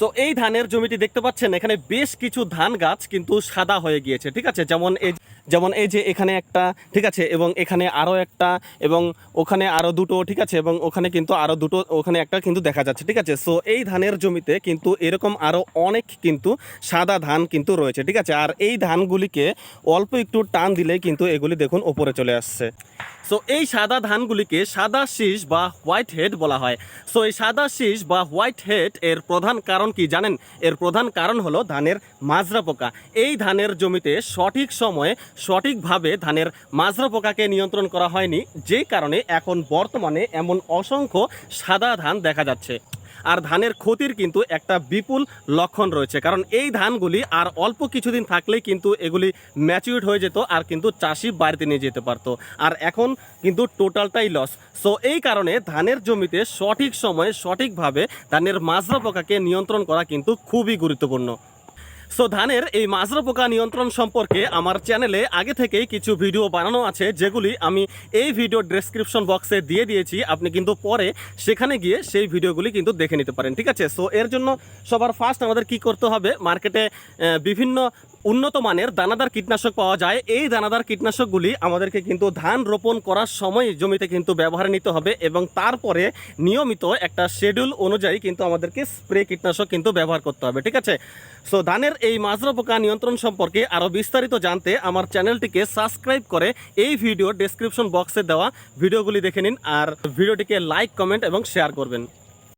তো এই ধানের জমিটি দেখতে পাচ্ছেন, এখানে বেশ কিছু ধান গাছ কিন্তু সাদা হয়ে গিয়েছে, ঠিক আছে? যেমন এই যেমন এই যে এখানে একটা, ঠিক আছে, এবং এখানে আরও একটা, এবং ওখানে আরও দুটো, ঠিক আছে, এবং ওখানে কিন্তু আরও দুটো, ওখানে একটা কিন্তু দেখা যাচ্ছে, ঠিক আছে। সো এই ধানের জমিতে কিন্তু এরকম আরও অনেক কিন্তু সাদা ধান কিন্তু রয়েছে, ঠিক আছে। আর এই ধানগুলিকে অল্প একটু টান দিলে কিন্তু এগুলি দেখুন ওপরে চলে আসছে। সো এই সাদা ধানগুলিকে সাদা শীষ বা হোয়াইট হেড বলা হয়। সো এই সাদা শীষ বা হোয়াইট হেড এর প্রধান কারণ কি জানেন? এর প্রধান কারণ হলো ধানের মাজরা পোকা। এই ধানের জমিতে সঠিক সময়ে সঠিকভাবে ধানের মাজরা পোকাকে নিয়ন্ত্রণ করা হয়নি, যেই কারণে এখন বর্তমানে এমন অসংখ্য সাদা ধান দেখা যাচ্ছে। আর ধানের ক্ষতির কিন্তু একটা বিপুল লক্ষণ রয়েছে, কারণ এই ধানগুলি আর অল্প কিছুদিন থাকলেই কিন্তু এগুলি ম্যাচিউর হয়ে যেত আর কিন্তু চাষি বাড়িতে নিয়ে যেতে পারতো। আর এখন কিন্তু টোটালটাই লস। সো এই কারণে ধানের জমিতে সঠিক সময়ে সঠিকভাবে ধানের মাজরা পোকাকে নিয়ন্ত্রণ করা কিন্তু খুবই গুরুত্বপূর্ণ। সো ধানের এই মাজরা পোকা নিয়ন্ত্রণ সম্পর্কে আমার চ্যানেলে আগে থেকেই কিছু ভিডিও বানানো আছে, যেগুলি আমি এই ভিডিও ডেসক্রিপশন বক্সে দিয়ে দিয়েছি। আপনি কিন্তু পরে সেখানে গিয়ে সেই ভিডিওগুলি কিন্তু দেখে নিতে পারেন, ঠিক আছে? সো এর জন্য সবার ফার্স্ট আমাদের কি করতে হবে? মার্কেটে বিভিন্ন উন্নত মানের দানাদার কীটনাশক পাওয়া যায়। এই দানাদার কীটনাশকগুলি আমাদেরকে কিন্তু ধান রোপণ করার সময় জমিতে কিন্তু ব্যবহারে নিতে হবে এবং তারপরে নিয়মিত একটা শেডিউল অনুযায়ী কিন্তু আমাদেরকে স্প্রে কীটনাশক কিন্তু ব্যবহার করতে হবে, ঠিক আছে? সো ধানের এই মাজরা পোকা নিয়ন্ত্রণ সম্পর্কে আরও বিস্তারিত জানতে আমার চ্যানেলটিকে সাবস্ক্রাইব করে এই ভিডিও ডেসক্রিপশন বক্সে দেওয়া ভিডিওগুলি দেখে নিন আর ভিডিওটিকে লাইক কমেন্ট এবং শেয়ার করবেন।